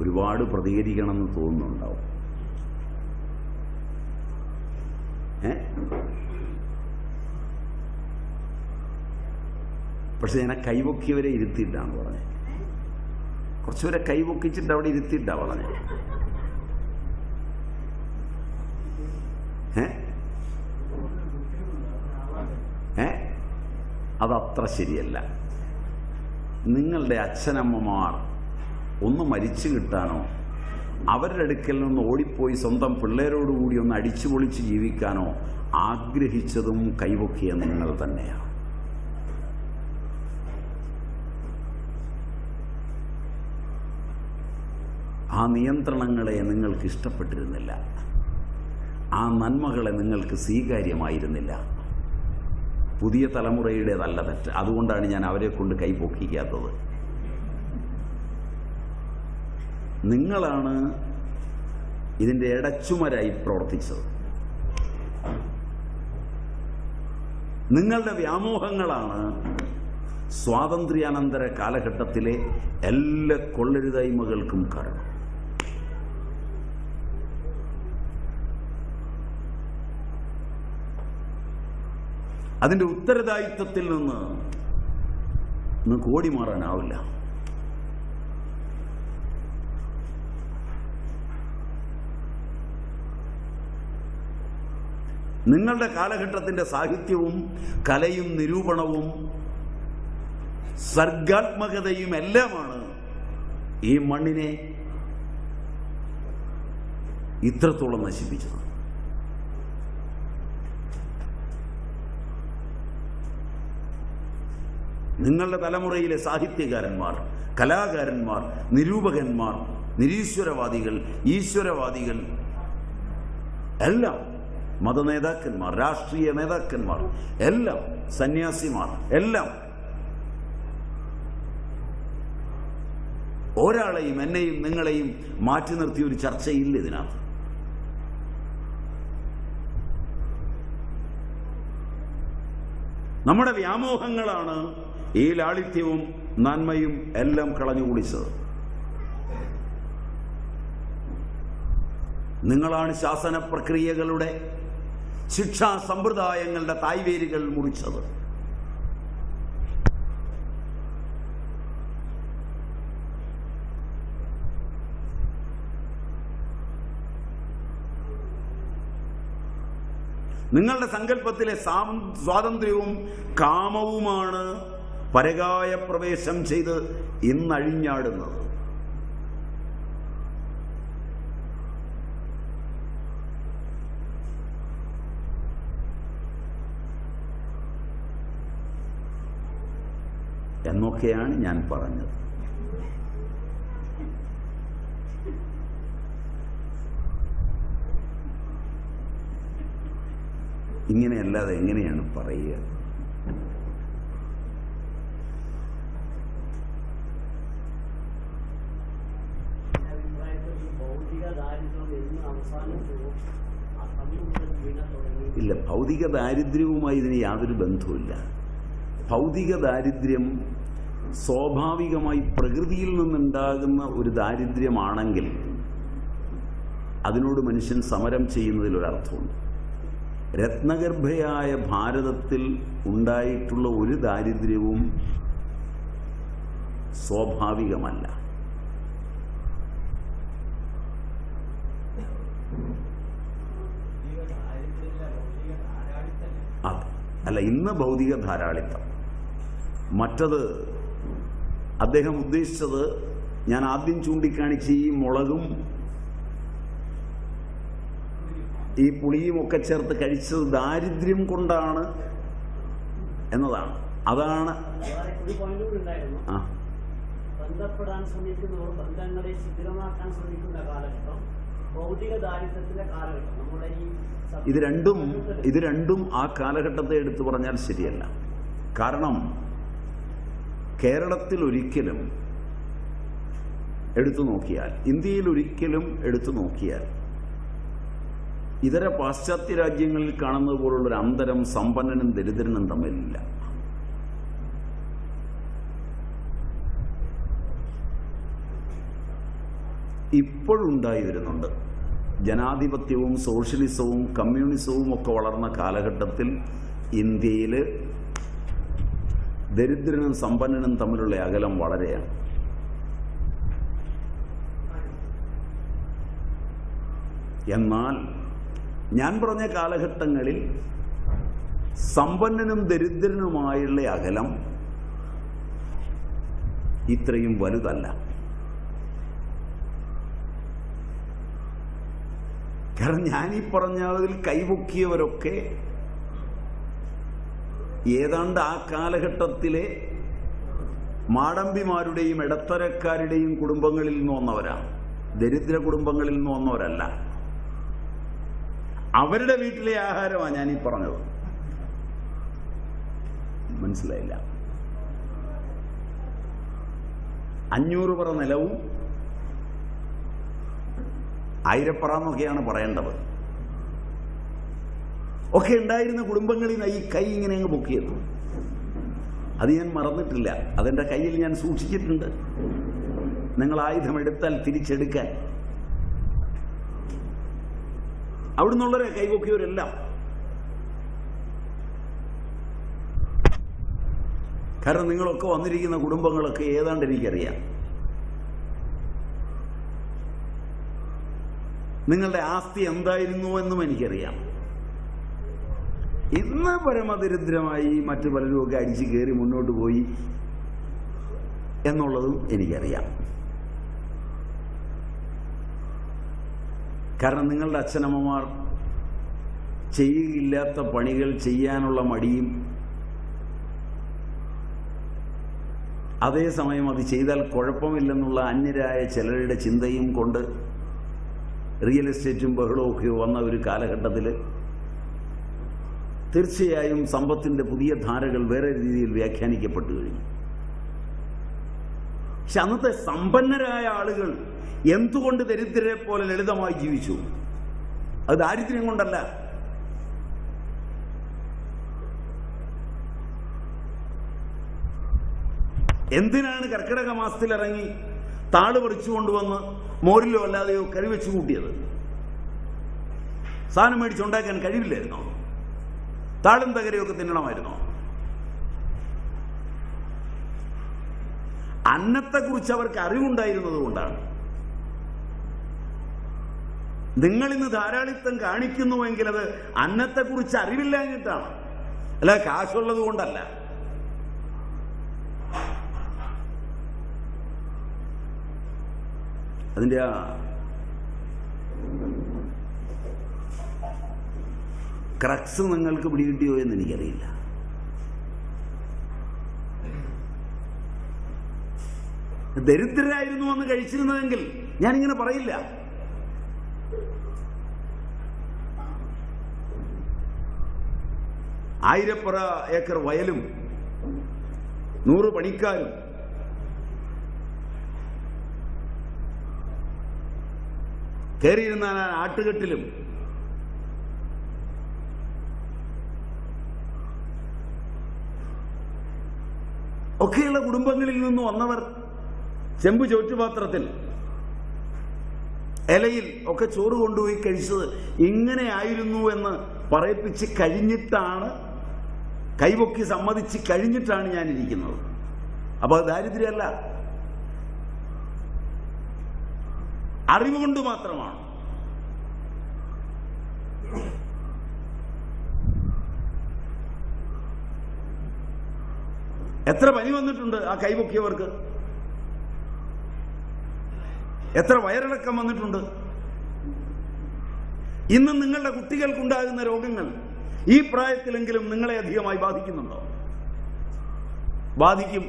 ഒരുപാട് പ്രതികരിക്കണമെന്ന് തോന്നുന്നുണ്ടാവും. ഏ? പക്ഷെ ഞാൻ കൈപൊക്കിയവരെ ഇരുത്തിയിട്ടാണ് പറഞ്ഞത് കുറച്ചുപേരെ കൈവൊക്കിച്ചിട്ട് അവിടെ ഇരുത്തിയിട്ടാ പറഞ്ഞത് ഏ? ഏ? അതത്ര ശരിയല്ല. നിങ്ങളുടെ അച്ഛനമ്മമാർ ഒന്ന് മരിച്ചു കിട്ടാനോ? അവരുടെ അടുക്കൽ നിന്ന് ഓടിപ്പോയി സ്വന്തം പിള്ളേരോടുകൂടി ഒന്ന് അടിച്ചു പൊളിച്ച് ജീവിക്കാനോ ആഗ്രഹിച്ചതും കൈവക്കിയ നിങ്ങൾ തന്നെയാണ് ആ നിയന്ത്രണങ്ങളെ നിങ്ങൾക്ക് ഇഷ്ടപ്പെട്ടിരുന്നില്ല. ആ നന്മകളെ നിങ്ങൾക്ക് സ്വീകാര്യമായിരുന്നില്ല. പുതിയ തലമുറയുടേതല്ല തെറ്റ്. അതുകൊണ്ടാണ് ഞാൻ അവരെ കൊണ്ട് കൈപൊക്കിക്കാത്തത് നിങ്ങളാണ് ഇതിന്റെ ഇടച്ചുമരായി പ്രവർത്തിച്ചത്. നിങ്ങളുടെ വ്യാമോഹങ്ങളാണ് സ്വാതന്ത്ര്യാനന്തര കാലഘട്ടത്തിലെ എല്ലാ കൊള്ളരുതായ്മകൾക്കും കാരണം. അതിന്റെ ഉത്തരദായിത്വത്തിൽ നിന്ന് നിങ്ങൾക്ക് ഓടി മാറാനാവില്ല. നിങ്ങളുടെ കാലഘട്ടത്തിന്റെ സാഹിത്യവും കലയും നിരൂപണവും സർഗാത്മകതയും എല്ലാമാണ് ഈ മണ്ണിനെ ഇത്രത്തോളം നശിപ്പിച്ചത്. നിങ്ങളുടെ തലമുറയിലെ സാഹിത്യകാരന്മാർ കലാകാരന്മാർ നിരൂപകന്മാർ നിരീശ്വരവാദികൾ ഈശ്വരവാദികൾ എല്ലാം മതനേതാക്കന്മാർ രാഷ്ട്രീയ നേതാക്കന്മാർ എല്ലാം സന്യാസിമാർ എല്ലാം. ഒരാളെയും എന്നെയും നിങ്ങളെയും മാറ്റി നിർത്തിയ ഒരു ചർച്ചയില്ല ഇതിനകത്ത്. നമ്മുടെ വ്യാമോഹങ്ങളാണ് ഈ ലാളിത്യവും നന്മയും എല്ലാം കളഞ്ഞു കുടിച്ചത്. നിങ്ങളാണ് ശാസന പ്രക്രിയകളുടെ ശിക്ഷാ സമ്പ്രദായങ്ങളുടെ തായ്വേരുകൾ മുറിച്ചത് നിങ്ങളുടെ സങ്കല്പത്തിലെ സ്വാതന്ത്ര്യവും കാമവുമാണ് പരകായ പ്രവേശം ചെയ്ത് ഇന്നഴിഞ്ഞാടുന്നത്. എന്നൊക്കെയാണ് ഞാൻ പറഞ്ഞത്. ഇങ്ങനെയല്ലാതെ എങ്ങനെയാണ് പറയുക? ഇല്ല ഭൗതിക ദാരിദ്ര്യവുമായി ഇതിന് യാതൊരു ബന്ധവുമില്ല. ഭൗതിക ദാരിദ്ര്യം സ്വാഭാവികമായി പ്രകൃതിയിൽ നിന്നുണ്ടാകുന്ന ഒരു ദാരിദ്ര്യമാണെങ്കിൽ അതിനോട് മനുഷ്യൻ സമരം ചെയ്യുന്നതിൽ ചെയ്യുന്നതിലൊരർത്ഥമുണ്ട് രത്നഗർഭയായ ഭാരതത്തിൽ ഉണ്ടായിട്ടുള്ള ഒരു ദാരിദ്ര്യവും സ്വാഭാവികമല്ല. അത് അല്ല ഇന്ന് ഭൗതിക ധാരാളിത്തം. മറ്റത് അദ്ദേഹം ഉദ്ദേശിച്ചത് ഞാൻ ആദ്യം ചൂണ്ടിക്കാണിച്ച ഈ മുളകും ഈ പുളിയും ഒക്കെ ചേർത്ത് കഴിച്ചത് ദാരിദ്ര്യം കൊണ്ടാണ് എന്നതാണ്. അതാണ് ആ. ബന്ധപ്പെടാൻ ശ്രമിക്കുന്നവർ ബന്ധങ്ങളെ ശിഥിലമാക്കാൻ ശ്രമിക്കുന്ന കാലഘട്ടം ഭൗതിക ദാരിദ്ര്യത്തിന്റെ കാലഘട്ടം. നമ്മുടെ ഈ ഇത് രണ്ടും ഇത് രണ്ടും ആ കാലഘട്ടത്തെ എടുത്തു പറഞ്ഞാൽ ശരിയല്ല. കാരണം കേരളത്തിൽ ഒരിക്കലും എടുത്തു നോക്കിയാൽ ഇന്ത്യയിൽ ഒരിക്കലും എടുത്തു നോക്കിയാൽ ഇതര പാശ്ചാത്യ രാജ്യങ്ങളിൽ കാണുന്നത് പോലുള്ളൊരു അന്തരം സമ്പന്നനും ദരിദ്രനും തമ്മിലില്ല. ഇപ്പോഴുണ്ടായി വരുന്നുണ്ട് ജനാധിപത്യവും സോഷ്യലിസവും കമ്മ്യൂണിസവും ഒക്കെ വളർന്ന കാലഘട്ടത്തിൽ ഇന്ത്യയിൽ ദരിദ്രനും സമ്പന്നനും തമ്മിലുള്ള അകലം വളരെയാണ്. എന്നാൽ ഞാൻ പറഞ്ഞ കാലഘട്ടങ്ങളിൽ സമ്പന്നനും ദരിദ്രനുമായുള്ള അകലം ഇത്രയും വലുതല്ല. കാരണം ഞാൻ ഈ പറഞ്ഞതിൽ കൈപൊക്കിയവരൊക്കെ ഏതാണ്ട് ആ കാലഘട്ടത്തിലെ മാടമ്പിമാരുടെയും ഇടത്തരക്കാരുടെയും കുടുംബങ്ങളിൽ നിന്ന് വന്നവരാണ്. ദരിദ്ര കുടുംബങ്ങളിൽ നിന്ന് വന്നവരല്ല. അവരുടെ വീട്ടിലെ ആഹാരമാണ് ഞാൻ ഈ പറഞ്ഞത്. മനസ്സിലായില്ല. അഞ്ഞൂറ് പറ നിലവും ആയിരപ്പറ എന്നൊക്കെയാണ് പറയേണ്ടത്. ഒക്കെ ഉണ്ടായിരുന്ന കുടുംബങ്ങളിൽ നിന്ന് ഈ കൈ ഇങ്ങനെ അങ്ങ് പൊക്കിയത് അത് ഞാൻ മറന്നിട്ടില്ല. അതെന്റെ കയ്യിൽ ഞാൻ സൂക്ഷിച്ചിട്ടുണ്ട്. നിങ്ങൾ ആയുധം എടുത്താൽ തിരിച്ചെടുക്കാൻ. അവിടുന്നുള്ളവരെ കൈപൊക്കിയവരെല്ലാം. കാരണം നിങ്ങളൊക്കെ വന്നിരിക്കുന്ന കുടുംബങ്ങളൊക്കെ ഏതാണ്ട് എനിക്കറിയാം. നിങ്ങളുടെ ആസ്തി എന്തായിരുന്നു എന്നും എനിക്കറിയാം. ഇന്ന് പരമദരിദ്രമായി മറ്റു പലരുമൊക്കെ അടിച്ചു കയറി മുന്നോട്ട് പോയി എന്നുള്ളതും എനിക്കറിയാം. കാരണം നിങ്ങളുടെ അച്ഛനമ്മമാർ ചെയ്യുകയില്ലാത്ത പണികൾ ചെയ്യാനുള്ള മടിയും അതേസമയം അത് ചെയ്താൽ കുഴപ്പമില്ലെന്നുള്ള അന്യരായ ചിലരുടെ ചിന്തയും കൊണ്ട് റിയൽ എസ്റ്റേറ്റും ബഹളവും ഒക്കെ വന്ന ഒരു കാലഘട്ടത്തിൽ തീർച്ചയായും സമ്പത്തിന്റെ പുതിയ ധാരകൾ വേറെ രീതിയിൽ വ്യാഖ്യാനിക്കപ്പെട്ടു കഴിഞ്ഞു. പക്ഷെ അന്നത്തെ സമ്പന്നരായ ആളുകൾ എന്തുകൊണ്ട് ദരിദ്രരെ പോലെ ലളിതമായി ജീവിച്ചു? അത് ദാരിദ്ര്യം കൊണ്ടല്ല. എന്തിനാണ് കർക്കിടക മാസത്തിൽ ഇറങ്ങി താൾ പറിച്ചു കൊണ്ടുവന്ന് മോരിലോ അല്ലാതെയോ കറി വെച്ചു കൂട്ടിയത്? സാധനം മേടിച്ചുണ്ടാക്കാൻ കഴിവില്ലായിരുന്നോ? താളും തകരയൊക്കെ തിന്നണമായിരുന്നോ? അന്നത്തെക്കുറിച്ച് അവർക്ക് അറിവുണ്ടായിരുന്നത് കൊണ്ടാണ്. നിങ്ങൾ ഇന്ന് ധാരാളിത്തം കാണിക്കുന്നുവെങ്കിൽ അത് അന്നത്തെക്കുറിച്ച് അറിവില്ലാഞ്ഞിട്ടാണ് അല്ല കാശുള്ളത് കൊണ്ടല്ല. അതിന്റെ ആ ക്രക്സ് നിങ്ങൾക്ക് പിടികിട്ടിയോ എന്ന് എനിക്കറിയില്ല. ദരിദ്രരായിരുന്നു അന്ന് കഴിച്ചിരുന്നതെങ്കിൽ ഞാനിങ്ങനെ പറയില്ല. ആയിരപ്പുറ ഏക്കർ വയലും നൂറ് പണിക്കാരും കയറിയിരുന്ന ആട്ടുകെട്ടിലും ഒക്കെയുള്ള കുടുംബങ്ങളിൽ നിന്ന് വന്നവർ ചെമ്പ് ചോറ്റുപാത്രത്തിൽ ഇലയിൽ ഒക്കെ ചോറ് കൊണ്ടുപോയി കഴിച്ചത് ഇങ്ങനെ ആയിരുന്നു എന്ന് പറയിപ്പിച്ച് കഴിഞ്ഞിട്ടാണ് കൈപൊക്കി സമ്മതിച്ച് കഴിഞ്ഞിട്ടാണ് ഞാൻ ഇരിക്കുന്നത് അപ്പൊ അത് ദാരിദ്ര്യമല്ല. അറിവുകൊണ്ട് മാത്രമാണ്. എത്ര പനി വന്നിട്ടുണ്ട് ആ കൈപൊക്കിയവർക്ക് എത്ര വയറിളക്കം വന്നിട്ടുണ്ട്? ഇന്ന് നിങ്ങളുടെ കുട്ടികൾക്കുണ്ടാകുന്ന രോഗങ്ങൾ ഈ പ്രായത്തിലെങ്കിലും നിങ്ങളെ അധികമായി ബാധിക്കുന്നുണ്ടോ? ബാധിക്കും.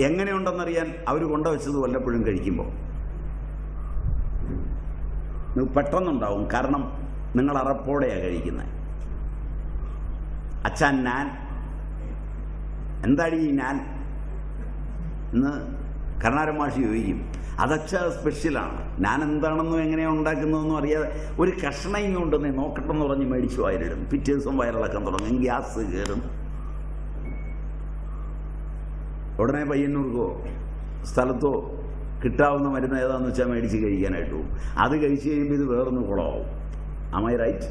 എങ്ങനെയുണ്ടെന്നറിയാൻ അവർ കൊണ്ടുവച്ചത് വല്ലപ്പോഴും കഴിക്കുമ്പോൾ. പെട്ടെന്നുണ്ടാവും. കാരണം നിങ്ങൾ അറപ്പോടെയാണ് കഴിക്കുന്നത്. അച്ഛൻ ഞാൻ എന്താണ് ഈ ഞാൻ എന്ന് കർണാരമാഷി ചോദിക്കും അതച്ച സ്പെഷ്യലാണ് ഞാൻ എന്താണെന്നും എങ്ങനെയാണ് ഉണ്ടാക്കുന്നതെന്നും അറിയാതെ ഒരു കഷ്ണം കൊണ്ടുവന്നേ നോക്കട്ടെന്ന് പറഞ്ഞ് മേടിച്ചു വയറിടും പിറ്റേ ദിവസം വയറിളക്കം തുടങ്ങും. ഗ്യാസ് കയറും ഉടനെ പയ്യന്നൂർക്കോ സ്ഥലത്തോ കിട്ടാവുന്ന മരുന്ന് ഏതാണെന്ന് വെച്ചാൽ മേടിച്ച് കഴിക്കാനായിട്ട് പോകും. അത് കഴിച്ച് കഴിയുമ്പോൾ ഇത് വേറൊന്ന് കുളമാവും. Am I right